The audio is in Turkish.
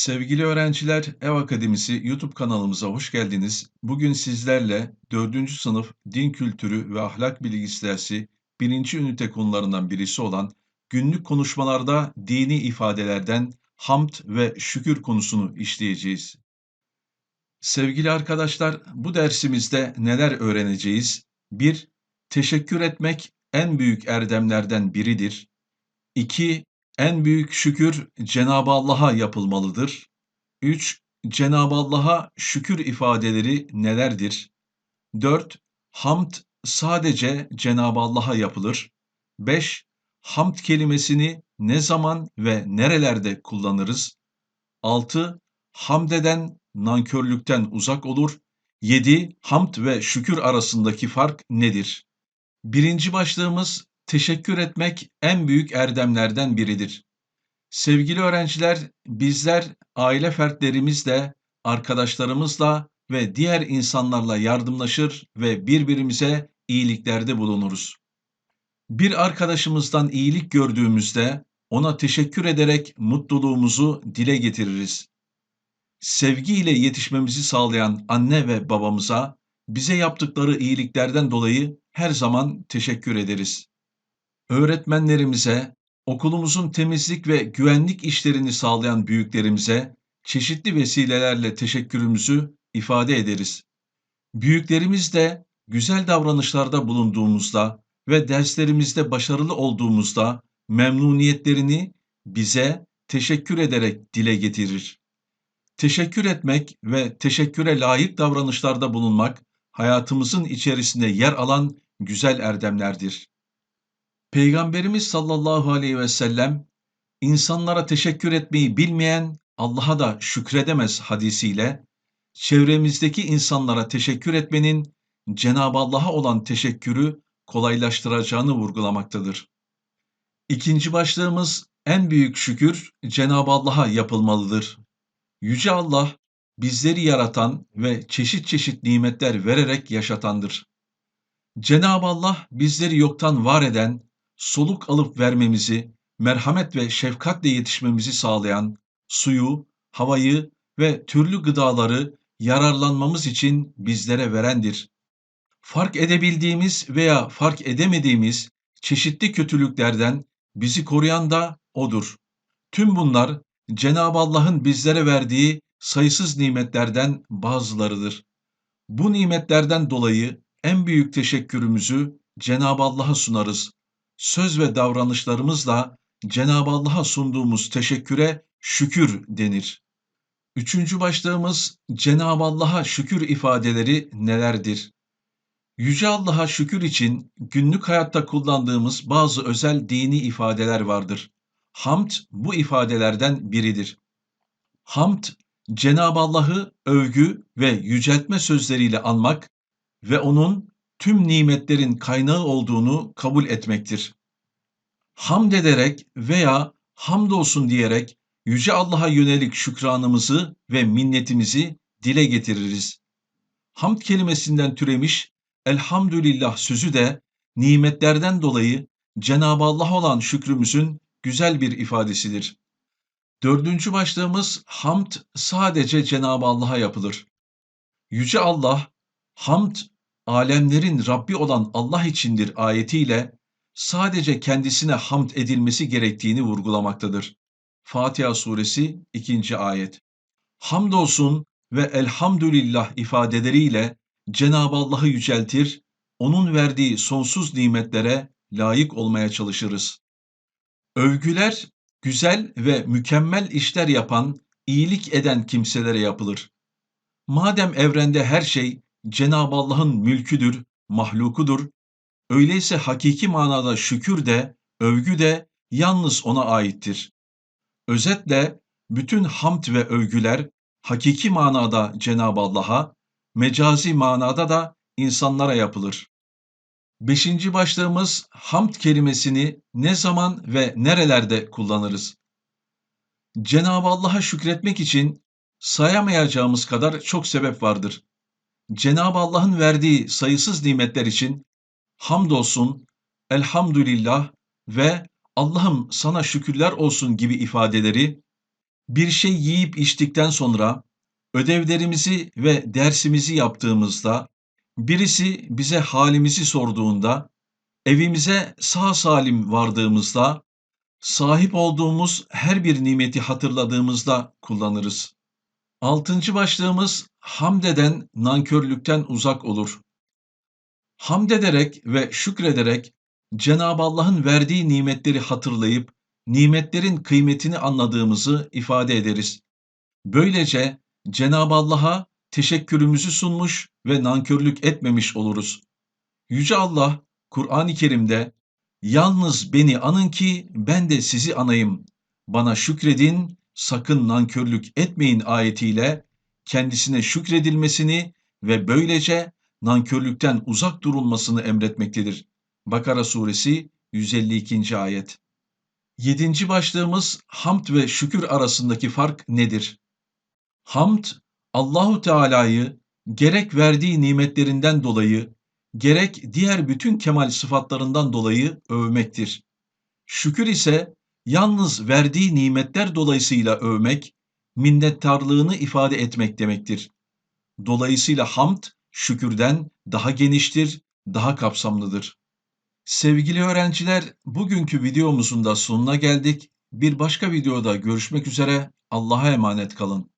Sevgili öğrenciler, Ev Akademisi YouTube kanalımıza hoş geldiniz. Bugün sizlerle 4. sınıf Din Kültürü ve Ahlak Bilgisi dersi 1. ünite konularından birisi olan günlük konuşmalarda dini ifadelerden hamd ve şükür konusunu işleyeceğiz. Sevgili arkadaşlar, bu dersimizde neler öğreneceğiz? 1. Teşekkür etmek en büyük erdemlerden biridir. 2. En büyük şükür Cenab-ı Allah'a yapılmalıdır. 3. Cenab-ı Allah'a şükür ifadeleri nelerdir? 4. Hamd sadece Cenab-ı Allah'a yapılır. 5. Hamd kelimesini ne zaman ve nerelerde kullanırız? 6. Hamd eden nankörlükten uzak olur. 7. Hamd ve şükür arasındaki fark nedir? Birinci başlığımız teşekkür etmek en büyük erdemlerden biridir. Sevgili öğrenciler, bizler aile fertlerimizle, arkadaşlarımızla ve diğer insanlarla yardımlaşır ve birbirimize iyiliklerde bulunuruz. Bir arkadaşımızdan iyilik gördüğümüzde ona teşekkür ederek mutluluğumuzu dile getiririz. Sevgiyle yetişmemizi sağlayan anne ve babamıza bize yaptıkları iyiliklerden dolayı her zaman teşekkür ederiz. Öğretmenlerimize, okulumuzun temizlik ve güvenlik işlerini sağlayan büyüklerimize çeşitli vesilelerle teşekkürümüzü ifade ederiz. Büyüklerimiz de güzel davranışlarda bulunduğumuzda ve derslerimizde başarılı olduğumuzda memnuniyetlerini bize teşekkür ederek dile getirir. Teşekkür etmek ve teşekküre layık davranışlarda bulunmak hayatımızın içerisinde yer alan güzel erdemlerdir. Peygamberimiz sallallahu aleyhi ve sellem insanlara teşekkür etmeyi bilmeyen Allah'a da şükredemez hadisiyle çevremizdeki insanlara teşekkür etmenin Cenab-ı Allah'a olan teşekkürü kolaylaştıracağını vurgulamaktadır. İkinci başlığımız en büyük şükür Cenab-ı Allah'a yapılmalıdır. Yüce Allah bizleri yaratan ve çeşit çeşit nimetler vererek yaşatandır. Cenab-ı Allah bizleri yoktan var eden, soluk alıp vermemizi, merhamet ve şefkatle yetişmemizi sağlayan suyu, havayı ve türlü gıdaları yararlanmamız için bizlere verendir. Fark edebildiğimiz veya fark edemediğimiz çeşitli kötülüklerden bizi koruyan da O'dur. Tüm bunlar Cenab-ı Allah'ın bizlere verdiği sayısız nimetlerden bazılarıdır. Bu nimetlerden dolayı en büyük teşekkürümüzü Cenab-ı Allah'a sunarız. Söz ve davranışlarımızla Cenab-ı Allah'a sunduğumuz teşekküre şükür denir. Üçüncü başlığımız Cenab-ı Allah'a şükür ifadeleri nelerdir? Yüce Allah'a şükür için günlük hayatta kullandığımız bazı özel dini ifadeler vardır. Hamd bu ifadelerden biridir. Hamd, Cenab-ı Allah'ı övgü ve yüceltme sözleriyle anmak ve onun tüm nimetlerin kaynağı olduğunu kabul etmektir. Hamd ederek veya hamdolsun diyerek Yüce Allah'a yönelik şükranımızı ve minnetimizi dile getiririz. Hamd kelimesinden türemiş elhamdülillah sözü de nimetlerden dolayı Cenab-ı Allah olan şükrümüzün güzel bir ifadesidir. Dördüncü başlığımız hamd sadece Cenab-ı Allah'a yapılır. Yüce Allah, hamd alemlerin Rabbi olan Allah içindir ayetiyle sadece kendisine hamd edilmesi gerektiğini vurgulamaktadır. Fatiha suresi 2. ayet. Hamdolsun ve elhamdülillah ifadeleriyle Cenab-ı Allah'ı yüceltir, onun verdiği sonsuz nimetlere layık olmaya çalışırız. Övgüler güzel ve mükemmel işler yapan, iyilik eden kimselere yapılır. Madem evrende her şey Cenab-ı Allah'ın mülküdür, mahlukudur, öyleyse hakiki manada şükür de, övgü de yalnız ona aittir. Özetle bütün hamd ve övgüler hakiki manada Cenab-ı Allah'a, mecazi manada da insanlara yapılır. Beşinci başlığımız hamd kelimesini ne zaman ve nerelerde kullanırız? Cenab-ı Allah'a şükretmek için sayamayacağımız kadar çok sebep vardır. Cenab-ı Allah'ın verdiği sayısız nimetler için hamdolsun, elhamdülillah ve Allah'ım sana şükürler olsun gibi ifadeleri Bir şey yiyip içtikten sonra, ödevlerimizi ve dersimizi yaptığımızda, birisi bize halimizi sorduğunda, evimize sağ salim vardığımızda, sahip olduğumuz her bir nimeti hatırladığımızda kullanırız. Altıncı başlığımız hamd eden nankörlükten uzak olur. Hamd ederek ve şükrederek Cenab-ı Allah'ın verdiği nimetleri hatırlayıp nimetlerin kıymetini anladığımızı ifade ederiz. Böylece Cenab-ı Allah'a teşekkürümüzü sunmuş ve nankörlük etmemiş oluruz. Yüce Allah Kur'an-ı Kerim'de yalnız beni anın ki ben de sizi anayım. Bana şükredin, sakın nankörlük etmeyin ayetiyle kendisine şükredilmesini ve böylece nankörlükten uzak durulmasını emretmektedir. Bakara suresi 152. ayet. Yedinci başlığımız hamd ve şükür arasındaki fark nedir? Hamd, Allahu Teala'yı gerek verdiği nimetlerinden dolayı, gerek diğer bütün kemal sıfatlarından dolayı övmektir. Şükür ise yalnız verdiği nimetler dolayısıyla övmek, minnettarlığını ifade etmek demektir. Dolayısıyla hamd, şükürden daha geniştir, daha kapsamlıdır. Sevgili öğrenciler, bugünkü videomuzun da sonuna geldik. Bir başka videoda görüşmek üzere. Allah'a emanet kalın.